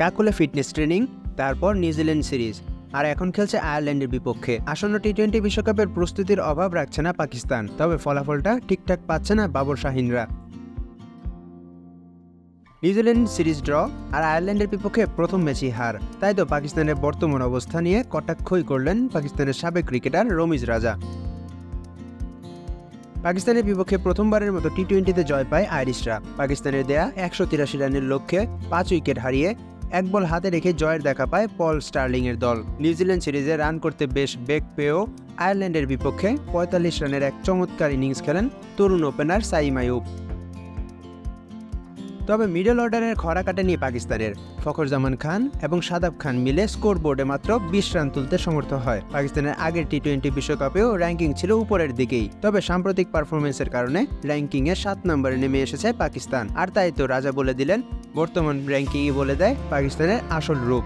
কাকুলে fitness training, তারপর New Zealand series, আর এখন খেলছে আয়ারল্যান্ডের বিপক্ষে। আসন্ন টি টোয়েন্টি বিশ্বকাপের প্রস্তুতির অভাব রাখছে না পাকিস্তান, তবে ফলাফলটা ঠিকঠাক পাচ্ছে না বাবর শাহিনরা। নিউজিল্যান্ড সিরিজ ড্র, আর আয়ারল্যান্ডের বিপক্ষে প্রথম ম্যাচই হার। তাই তো পাকিস্তানের বর্তমান অবস্থা নিয়ে কটাক্ষই করলেন পাকিস্তানের সাবেক ক্রিকেটার রমিজ রাজা। পাকিস্তানের বিপক্ষে প্রথমবারের মতো টি টোয়েন্টিতে জয় পায় আইরিশরা। পাকিস্তানের দেয়া একশো তিরাশি রানের লক্ষ্যে পাঁচ উইকেট হারিয়ে এক বল হাতে রেখে জয়ের দেখা পায় পল স্টার্লিংয়ের দল। নিউজিল্যান্ড সিরিজে রান করতে বেশ বেগ পেয়েও আয়ারল্যান্ডের বিপক্ষে পঁয়তাল্লিশ রানের এক চমৎকার ইনিংস খেলেন তরুণ ওপেনার সাইম আয়ুব তবে মিডল অর্ডারের খরা কাটেনি পাকিস্তানের। ফখর জামান খান এবং সাদাব খান মিলে স্কোর বোর্ডে মাত্র বিশ রান তুলতে সমর্থ হয়। পাকিস্তানের আগের টি টোয়েন্টি বিশ্বকাপেও র্যাঙ্কিং ছিল উপরের দিকেই। তবে সাম্প্রতিক পারফরমেন্সের কারণে র্যাঙ্কিংয়ে সাত নম্বরে নেমে এসেছে পাকিস্তান। আর তাই তো রাজা বলে দিলেন, বর্তমান র্যাঙ্কিংই বলে দেয় পাকিস্তানের আসল রূপ।